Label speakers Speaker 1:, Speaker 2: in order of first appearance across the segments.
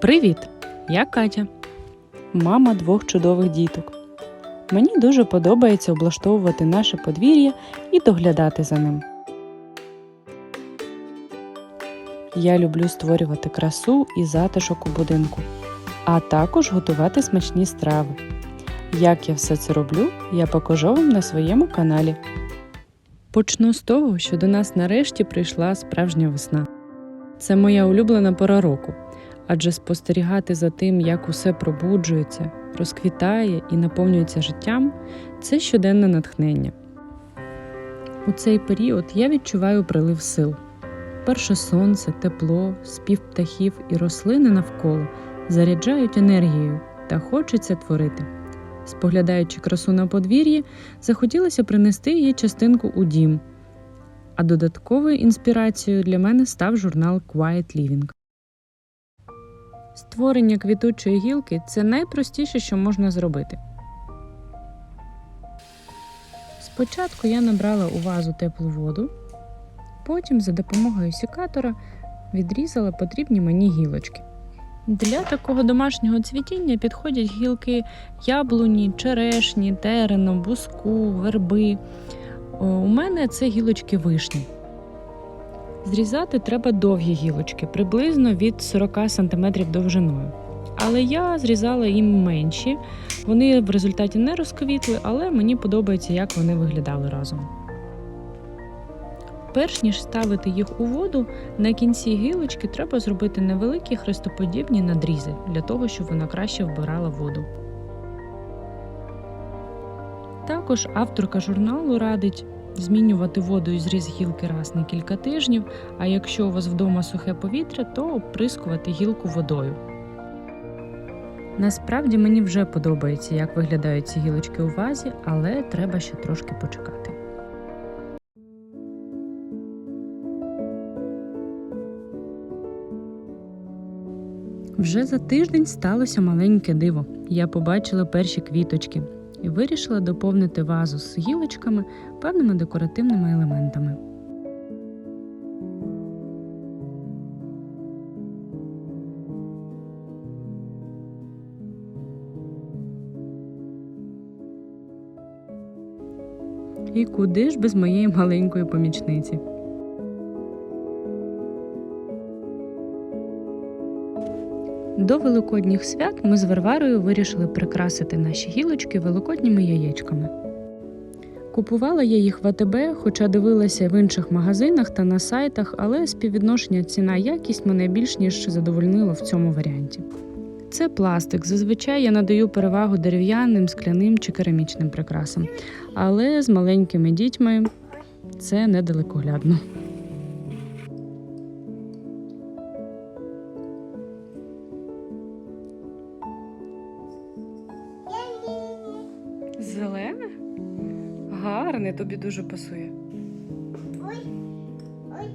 Speaker 1: Привіт! Я Катя, мама двох чудових діток. Мені дуже подобається облаштовувати наше подвір'я і доглядати за ним. Я люблю створювати красу і затишок у будинку, а також готувати смачні страви. Як я все це роблю, я покажу вам на своєму каналі. Почну з того, що до нас нарешті прийшла справжня весна. Це моя улюблена пора року, адже спостерігати за тим, як усе пробуджується, розквітає і наповнюється життям це щоденне натхнення. У цей період я відчуваю прилив сил. Перше сонце, тепло, спів птахів і рослини навколо заряджають енергією та хочеться творити. Споглядаючи красу на подвір'ї, захотілося принести її частинку у дім. А додатковою інспірацією для мене став журнал Quiet Living. Створення квітучої гілки це найпростіше, що можна зробити. Спочатку я набрала у вазу теплу воду, потім за допомогою секатора відрізала потрібні мені гілочки. Для такого домашнього цвітіння підходять гілки яблуні, черешні, терену, буску, верби. У мене це гілочки вишні. Зрізати треба довгі гілочки, приблизно від 40 см довжиною. Але я зрізала їм менші. Вони в результаті не розквітли, але мені подобається, як вони виглядали разом. Перш ніж ставити їх у воду, на кінці гілочки треба зробити невеликі хрестоподібні надрізи для того, щоб вона краще вбирала воду. Також авторка журналу радить змінювати воду і зріз гілки раз на кілька тижнів, а якщо у вас вдома сухе повітря, то оприскувати гілку водою. Насправді мені вже подобається, як виглядають ці гілочки у вазі, але треба ще трошки почекати. Вже за тиждень сталося маленьке диво. Я побачила перші квіточки і вирішила доповнити вазу з гілочками певними декоративними елементами. І куди ж без моєї маленької помічниці? До великодніх свят ми з Варварою вирішили прикрасити наші гілочки великодніми яєчками. Купувала я їх в АТБ, хоча дивилася в інших магазинах та на сайтах, але співвідношення ціна-якість мене більш ніж задовольнило в цьому варіанті. Це пластик. Зазвичай я надаю перевагу дерев'яним, скляним чи керамічним прикрасам, але з маленькими дітьми це недалекоглядно. Гарне, тобі дуже пасує.
Speaker 2: Ой, ой,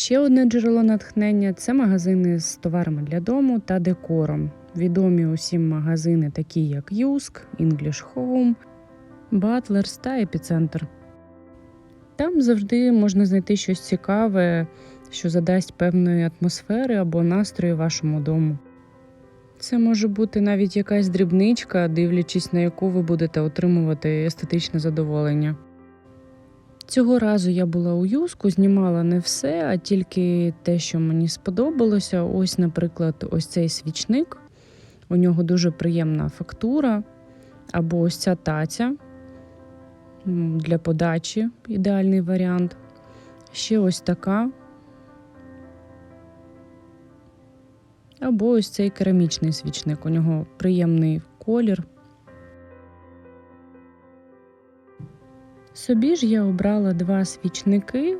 Speaker 1: Ще одне джерело натхнення це магазини з товарами для дому та декором. Відомі усім магазини, такі як Юск, English Home, Butlers та Епіцентр. Там завжди можна знайти щось цікаве, що задасть певної атмосфери або настрою вашому дому. Це може бути навіть якась дрібничка, дивлячись на яку ви будете отримувати естетичне задоволення. Цього разу я була у юску, знімала не все, а тільки те, що мені сподобалося. Ось, наприклад, ось цей свічник. У нього дуже приємна фактура. Або ось ця таця для подачі ідеальний варіант. Ще ось така. Або ось цей керамічний свічник. У нього приємний колір. Собі ж я обрала два свічники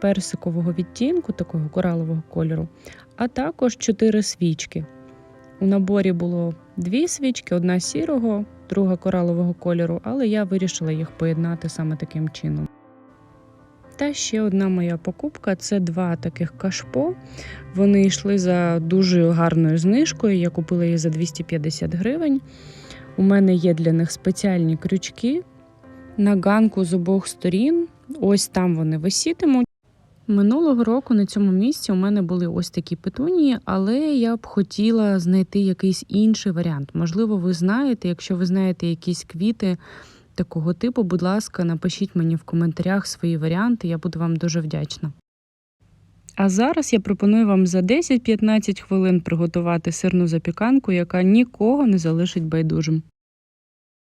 Speaker 1: персикового відтінку, такого коралового кольору, а також чотири свічки. У наборі було дві свічки: одна сірого, друга коралового кольору, але я вирішила їх поєднати саме таким чином. Та ще одна моя покупка це два таких кашпо. Вони йшли за дуже гарною знижкою. Я купила їх за 250 гривень. У мене є для них спеціальні крючки на ганку з обох сторін. Ось там вони висітимуть. Минулого року на цьому місці у мене були ось такі петунії, але я б хотіла знайти якийсь інший варіант. Можливо, ви знаєте, якщо ви знаєте якісь квіти такого типу, будь ласка, напишіть мені в коментарях свої варіанти, я буду вам дуже вдячна. А зараз я пропоную вам за 10-15 хвилин приготувати сирну запіканку, яка нікого не залишить байдужим.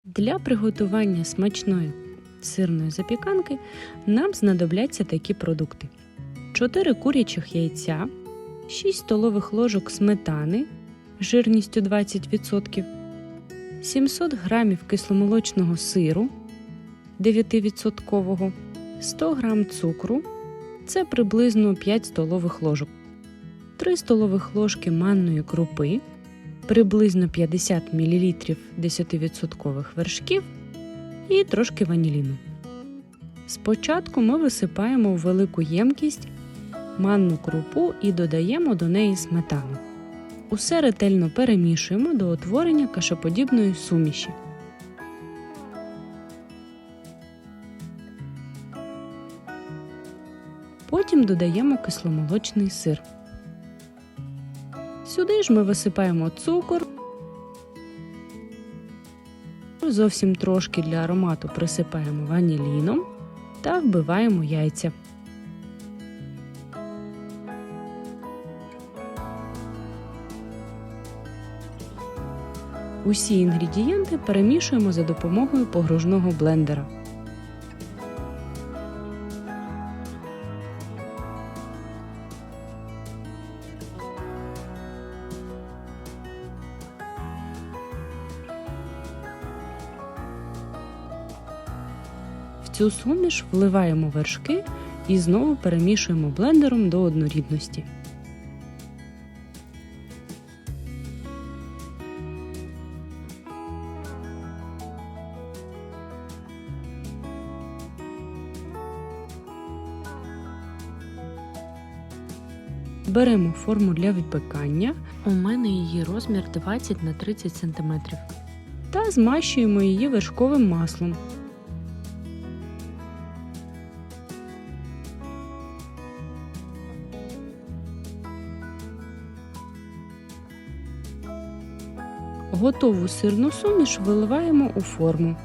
Speaker 1: Для приготування смачної сирної запіканки нам знадобляться такі продукти: 4 курячих яйця, 6 столових ложок сметани жирністю 20%, 700 грамів кисломолочного сиру 9%, 100 грам цукру це приблизно 5 столових ложок, 3 столових ложки манної крупи, приблизно 50 мл 10% вершків і трошки ваніліну. Спочатку ми висипаємо в велику ємкість манну крупу і додаємо до неї сметану. Усе ретельно перемішуємо до утворення кашеподібної суміші. Потім додаємо кисломолочний сир. Сюди ж ми висипаємо цукор. Зовсім трошки для аромату присипаємо ваніліном та вбиваємо яйця. Усі інгредієнти перемішуємо за допомогою погружного блендера. Цю суміш вливаємо вершки і знову перемішуємо блендером до однорідності. Беремо форму для випікання. У мене її розмір 20 на 30 см. Та змащуємо її вершковим маслом. Готову сирну суміш виливаємо у форму.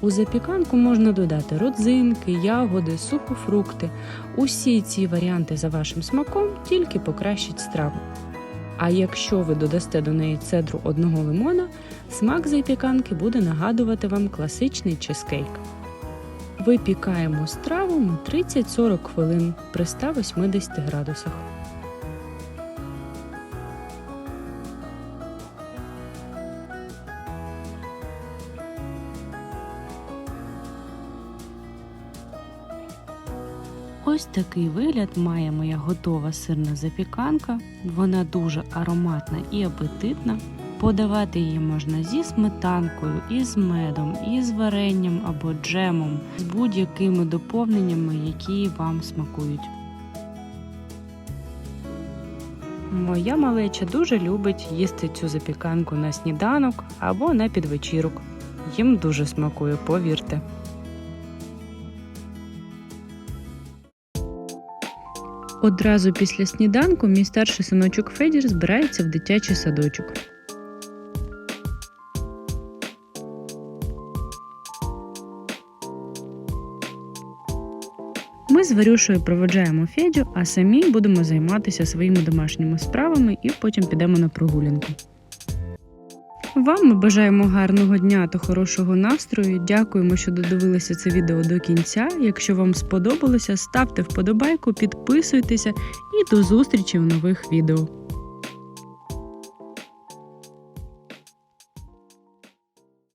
Speaker 1: У запіканку можна додати родзинки, ягоди, сухофрукти. Усі ці варіанти за вашим смаком тільки покращать страву. А якщо ви додасте до неї цедру одного лимона, смак запіканки буде нагадувати вам класичний чизкейк. Випікаємо страву на 30-40 хвилин при 180 градусах. Ось такий вигляд має моя готова сирна запіканка. Вона дуже ароматна і апетитна. Подавати її можна зі сметанкою, і з медом, і з варенням або джемом, з будь-якими доповненнями, які вам смакують. Моя малеча дуже любить їсти цю запіканку на сніданок або на підвечірок. Їм дуже смакує, повірте. Одразу після сніданку мій старший синочок Федір збирається в дитячий садочок. Ми з Варюшою проведжаємо Федю, а самі будемо займатися своїми домашніми справами і потім підемо на прогулянку. Вам ми бажаємо гарного дня та хорошого настрою. Дякуємо, що додивилися це відео до кінця. Якщо вам сподобалося, ставте вподобайку, підписуйтеся і до зустрічі в нових відео.